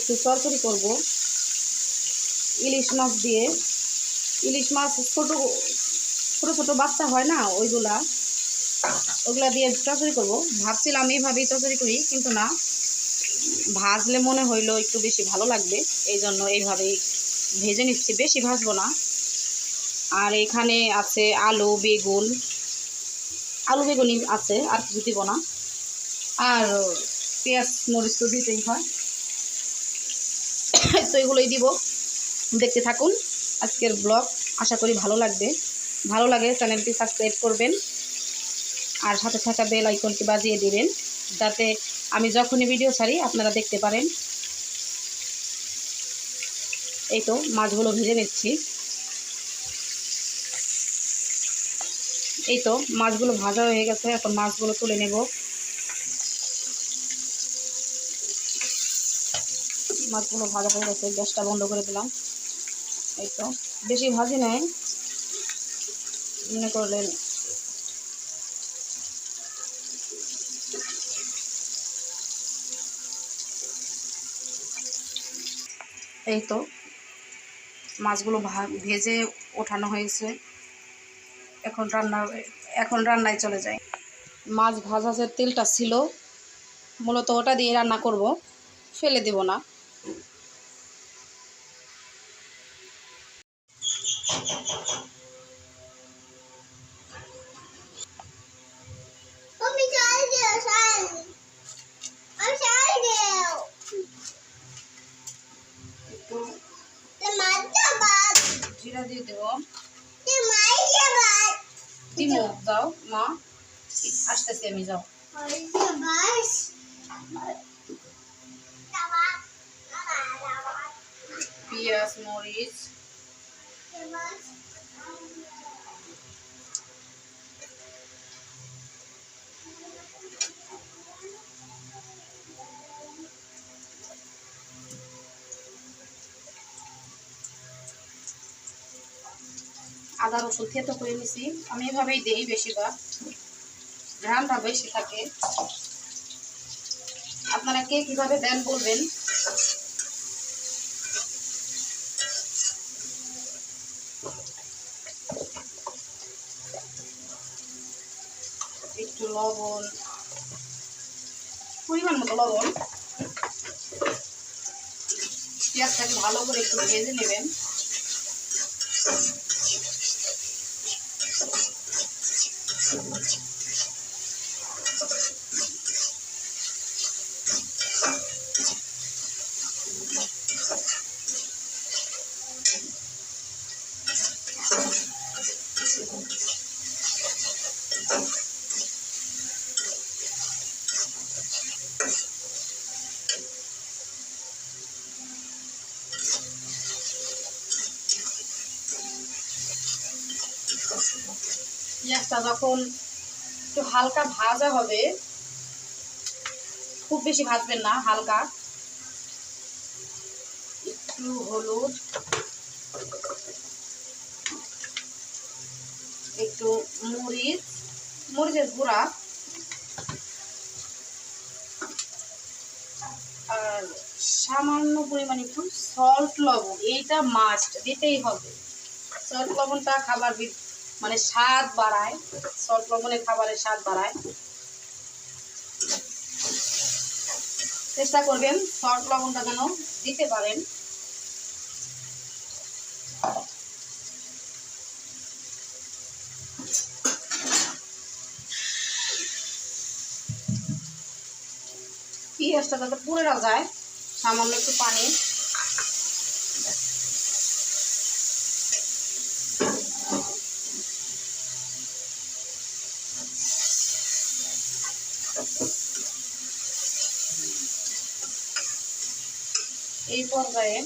একটু চরচড়ি করব। ইলিশ মাছ দিয়ে। ইলিশ মাছ ছোটো ছোটো ছোটো বাচ্চা হয় না ওইগুলা। ওগুলা দিয়ে চচড়ি করব। ভাবছিলাম এইভাবেই চচড়ি করি, কিন্তু না। ভাজলে মনে হইল একটু বেশি ভালো লাগবে। এই জন্য এইভাবেই ভেজে নিচ্ছি। বেশি ভাজবো না। আর এখানে আছে আলু, বেগুন। আলু, বেগুনই আছে, আর কিছু দিব না। আর পেঁয়াজ, মরিচ তো দিতেই হয়। তো এগুলোই দিব। দেখতে থাকুন আজকের ব্লগ। আশা করি ভালো লাগবে। ভালো লাগে চ্যানেলটি সাবস্ক্রাইব করবেন। আর সাথে থাকা বেল আইকনটি বাজিয়ে দিবেন। যাতে আমি যখনই ভিডিও ছাড়ি, আপনারা দেখতে পারেন। এই তো মাছগুলো ভেজে নিচ্ছি। এই তো মাছগুলো ভাজা হয়ে গেছে। এখন মাছগুলো তুলে নেব। মাছগুলো ভাজা হয়ে গেছে গ্যাসটা বন্ধ করে দিলাম। এই তো, বেশি ভাজি নেয় মনে করলেন এই তো, মাছগুলো ভেজে ওঠানো হয়েছে। এখন রান্না, এখন রান্নায় চলে যায় মাছ ভাজা যে তেলটা ছিল, মূলত ওটা দিয়ে রান্না করব, ফেলে দেব না। Mami, sai, Deus, sai. Mami, sai, Deus. একটু Te mata, bat. জিরা দিয়ে দেবো Te mata, bat. দিমো যাও মা আসতেছি আমি যাও পেঁয়াজ মরিচ. আদা, রসুন থেতো করে নিছি। আমি এভাবেই দেই বেশিরভাগ। ঘ্রামটা বেশি থাকে আপনারা কে কীভাবে দেন বলবেন একটু লবণ। পরিমাণ মতো লবণ। পেঁয়াজটাকে ভালো করে একটু ভেজে নেবেন। পেঁয়াজটা যখন একটু হালকা ভাজা হবে, খুব বেশি ভাজবেন না, হালকা। একটু হলুদ। একটু মরিচ, মরিচের গুঁড়া। আর সামান্য পরিমাণ একটু সল্ট লবণ, এইটা মাস্ট দিতেই হবে। সল্ট লবণটা খাবার মানে স্বাদ বাড়ায়। সল্ট লবণে খাবারের স্বাদ বাড়ায়। চেষ্টা করবেন সল্ট লবণটা যেন দিতে পারেন। পেঁয়াজটা যাতে পুড়ে না যায়, সামান্য একটু পানি। এই পর্যায়ে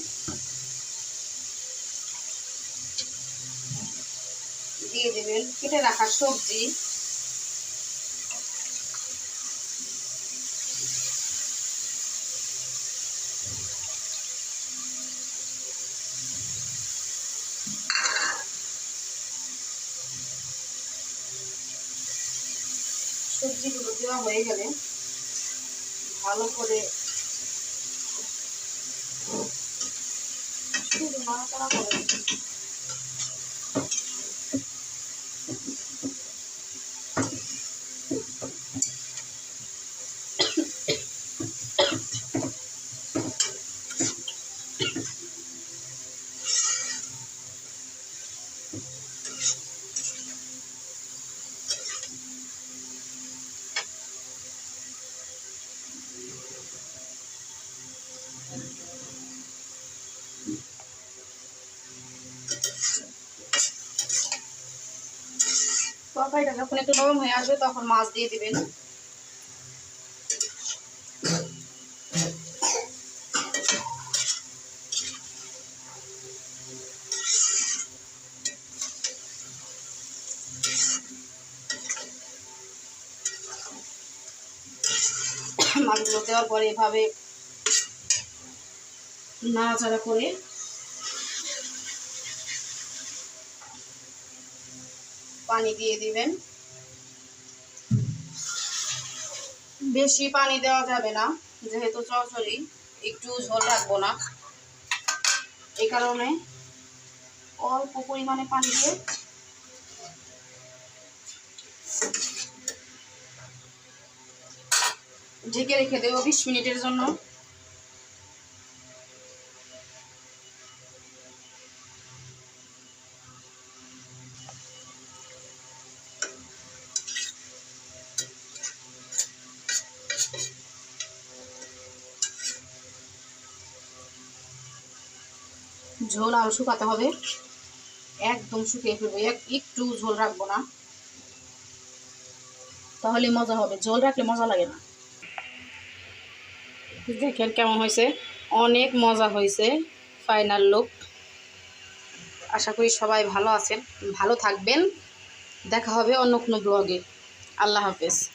দিয়ে দেবেন কেটে রাখা সবজি। সবজিগুলো দেওয়া হয়ে গেলে ভালো করে শুধু নাড়াচাড়া করে তরকারিটা যখন একটু নরম হয়ে আসবে তখন মাছ দিয়ে দিবেন। মাছগুলো দেওয়ার পরে এভাবে নাড়াচাড়া করে পানি দিয়ে দিবেন। বেশি পানি দেওয়া যাবে না, যেহেতু চচড়ি একটু ঝোল রাখব না। এই কারণে অল্প পরিমাণে পানি দিয়ে ঢেকে রেখে দেবো বিশ মিনিটের জন্য। ঝোল আরও শুকাতে হবে। একদম শুকিয়ে ফেলব। এক একটু ঝোল রাখব না। তাহলে মজা হবে। ঝোল রাখলে মজা লাগে না। দেখেন কেমন হয়েছে। অনেক মজা হয়েছে ফাইনাল লুক। আশা করি সবাই ভালো আছেন। ভালো থাকবেন। দেখা হবে অন্য কোনো ব্লগে। আল্লাহ হাফেজ।